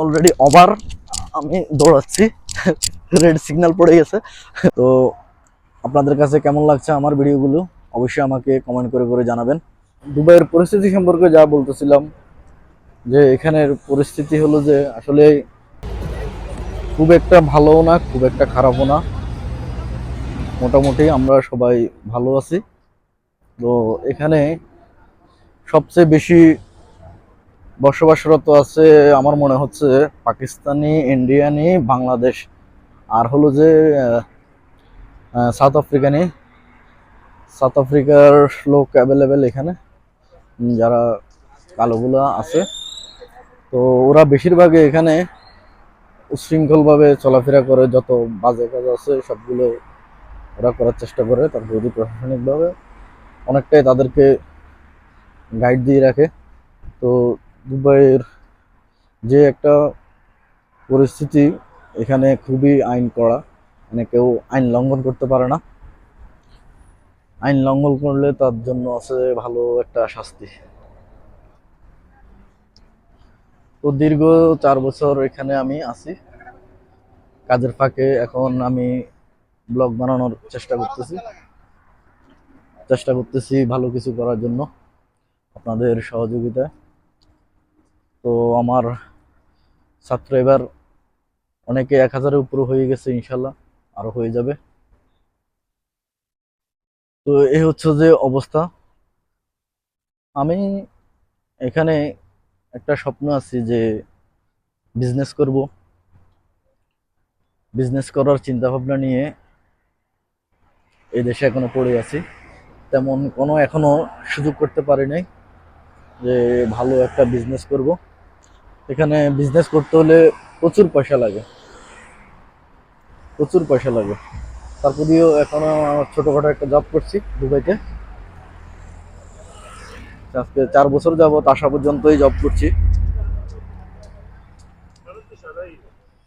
Already over আমি দৌড়াচ্ছি। Red signal পড়ে গেছে। তো আপনাদের কাছে কেমন লাগছে আমার ভিডিওগুলো? অবশ্যই আমাকে কমেন্ট করে করে জানাবেন। দুবাইয়ের পরিস্থিতি সম্পর্কে যা বলতেছিলাম, যে এখানের পরিস্থিতি হলো যে আসলে খুব একটা ভালোও না, খুব একটা খারাপও না। মোটামুটি আমরা সবাই ভালো আছি। তো এখানে সবচেয়ে বেশি বসবাসরত আছে, আমার মনে হচ্ছে পাকিস্তানি ইন্ডিয়ানি বাংলাদেশ। আর হলো যে সাউথ আফ্রিকানি সাউথ আফ্রিকার লোক অ্যাভেলেবেল এখানে যারা কালোগুলা আছে। তো ওরা বেশিরভাগই এখানে উশৃঙ্খলভাবে চলাফেরা করে, যত বাজে কাজ আছে সবগুলো ওরা করার চেষ্টা করে তারপরে প্রশাসনিকভাবে। অনেকটাই তাদেরকে গাইড দিয়ে রাখে। তো দুবাইয়ের যে একটা পরিস্থিতি এখানে খুবই আইন করা মানে কেউ আইন লঙ্ঘন করতে পারে না। আইন লঙ্ঘন করলে তার জন্য আছে ভালো একটা শাস্তি। তো দীর্ঘ চার বছর এখানে আমি আছি। কাজের ফাঁকে এখন আমি ব্লগ বানানোর চেষ্টা করতেছি। চেষ্টা করতেছি ভালো কিছু করার জন্য আপনাদের সহযোগিতায়। তো আমার ছাত্র এবার অনেকে এক হাজারের উপরে হয়ে গেছে ইনশাল্লাহ, আরও হয়ে যাবে। তো এই হচ্ছে যে অবস্থা। আমি এখানে একটা স্বপ্ন আছি যে বিজনেস করব। বিজনেস করার চিন্তা ভাবনা নিয়ে এই দেশে এখনও পড়ে আছি। তেমন কোনো এখনও সুযোগ করতে পারি নাই যে ভালো একটা বিজনেস করব। এখানে বিজনেস করতে হলে প্রচুর পয়সা লাগে। প্রচুর পয়সা লাগে। তারপরেও এখনও আমার ছোটখাটো একটা জব করছি দুবাইতে। আজকে চার বছর যাবত আসা পর্যন্তই জব করছি।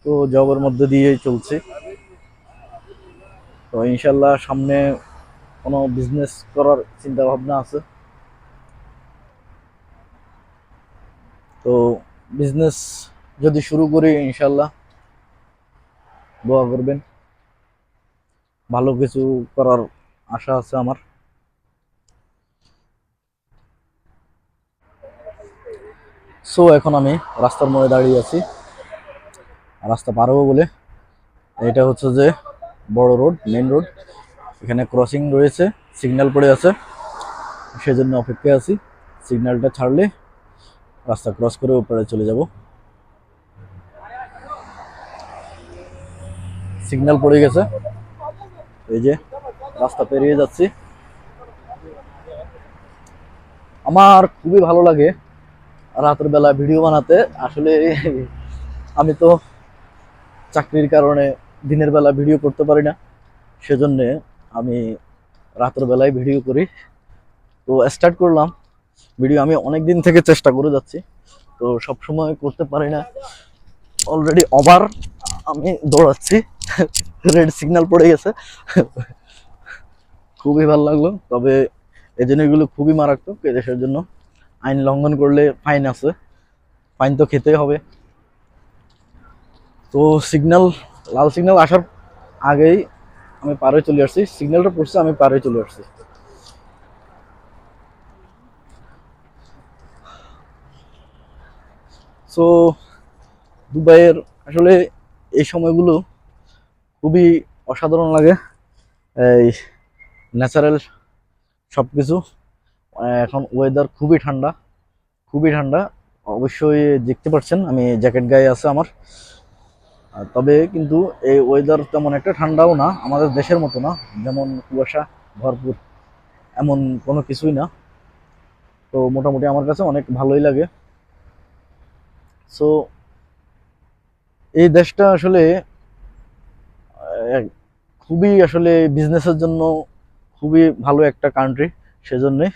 তো জবের মধ্যে দিয়েই চলছে। তো ইনশাল্লাহ সামনে কোনো বিজনেস করার চিন্তা ভাবনা আছে। তো বিজনেস যদি শুরু করি ইনশাল্লাহ দোয়া করবেন। ভালো কিছু করার আশা আছে আমার। সো এখন আমি রাস্তার মোড়ে দাঁড়িয়ে আছি। রাস্তা পার হব বলে। এটা হচ্ছে যে বড় রোড মেন রোড এখানে ক্রসিং রয়েছে সিগন্যাল পড়ে আছে। সেজন্য অপেক্ষায় আছি। সিগন্যালটা ছাড়লে রাস্তা ক্রস করে উপরে চলে যাব। সিগন্যাল পড়ে গেছে। এই যে রাস্তা পেরিয়ে যাচ্ছি। আমার খুবই ভালো লাগে রাতের বেলা ভিডিও বানাতে। আসলে আমি তো চাকরির কারণে দিনের বেলা ভিডিও করতে পারি না। সেজন্য আমি রাতের বেলায় ভিডিও করি। তো স্টার্ট করলাম। ভিডিও আমি অনেক দিন থেকে চেষ্টা করে যাচ্ছি। তো সব সময় করতে পারি না। অলরেডি ওভার আমি দৌড়াচ্ছি। রেড সিগন্যাল পড়ে গেছে। খুবই ভালো লাগল। তবে এই জিনিসগুলো খুবই মারাত্মক। দেশের জন্য আইন লঙ্ঘন করলে ফাইন আছে। ফাইন তো খেতেই হবে। তো সিগন্যাল লাল সিগন্যাল আসার আগেই আমি পারে চলে আসছি। সিগন্যালটা পড়ছে, আমি পারে চলে আসছি। সো দুবাইয়ের আসলে এই সময়গুলো খুবই অসাধারণ লাগে। এই ন্যাচারাল সব কিছু এখন ওয়েদার খুবই ঠান্ডা খুবই ঠান্ডা। অবশ্যই দেখতে পাচ্ছেন আমি জ্যাকেট গায়ে আছে আমার। তবে কিন্তু এই ওয়েদার তেমন একটা ঠান্ডাও না, আমাদের দেশের মতো না। যেমন কুয়াশা, ভরপুর, এমন কোনো কিছুই না। তো মোটামুটি আমার কাছে অনেক ভালোই লাগে। সো এই দেশটা আসলে খুবই আসলে বিজনেসের জন্য খুবই ভালো একটা কান্ট্রি সেজন্যে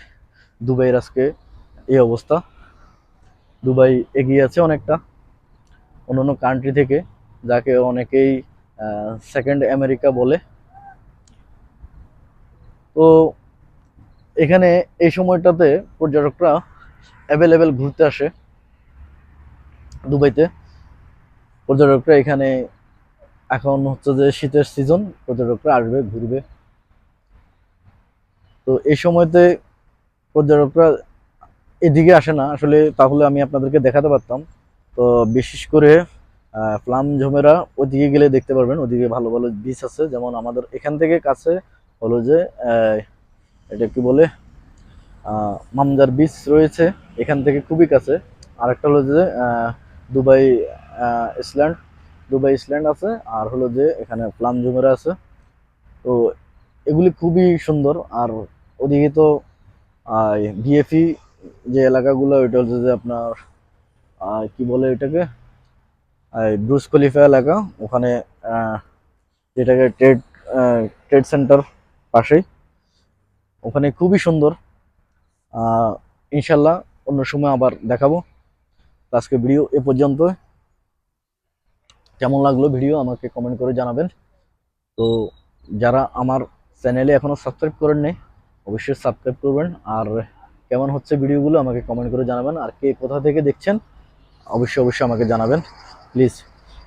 দুবাইয়ের আজকে এই অবস্থা। দুবাই এগিয়ে আছে অনেকটা, অন্যান্য কান্ট্রি থেকে, যাকে অনেকেই সেকেন্ড আমেরিকা বলে। তো, এখানে এই সময়টাতে পর্যটকরা অ্যাভেলেবেল ঘুরতে আসে। দুবাইতে। পর্যটকরা এখানে এখন হচ্ছে যে শীতের সিজন পর্যটকরা আসবে, ঘুরবে। তো এই সময়তে পর্যটকরা এদিকে আসে না। আসলে তাহলে আমি আপনাদেরকে দেখাতে পারতাম। তো বিশেষ করে প্লাম ঝোমেরা ওদিকে গেলে দেখতে পারবেন। ওদিকে ভালো ভালো বিচ আছে। যেমন আমাদের এখান থেকে কাছে হলো যে এটা কি বলে? মামজার বিচ রয়েছে। এখান থেকে খুবই কাছে। আরেকটা হলো যে দুবাই ইসল্যান্ড। দুবাই, ইসল্যান্ড আছে, আর হলো যে এখানে প্লাম ঝুমেরা আছে। তো এগুলি খুবই সুন্দর, আর ওদিকে তো বিএফি যে এলাকাগুলো ওইটা হচ্ছে যে আপনার কি বলে এটাকে? ব্রুস খলিফা এলাকা। ওখানে যেটাকে ট্রেড ট্রেড সেন্টার পাশেই। ওখানে খুবই সুন্দর। ইনশাল্লাহ অন্য সময় আবার দেখাবো। তো আজকে ভিডিও এ পর্যন্ত। কেমন লাগল ভিডিও আমাকে কমেন্ট করে জানাবেন। তো যারা আমার চ্যানেলে এখনও সাবস্ক্রাইব করেন নাই অবশ্যই সাবস্ক্রাইব করবেন। আর কেমন হচ্ছে ভিডিওগুলো আমাকে কমেন্ট করে জানাবেন। আর কে কোথা থেকে দেখছেন, অবশ্যই অবশ্যই আমাকে জানাবেন। প্লিজ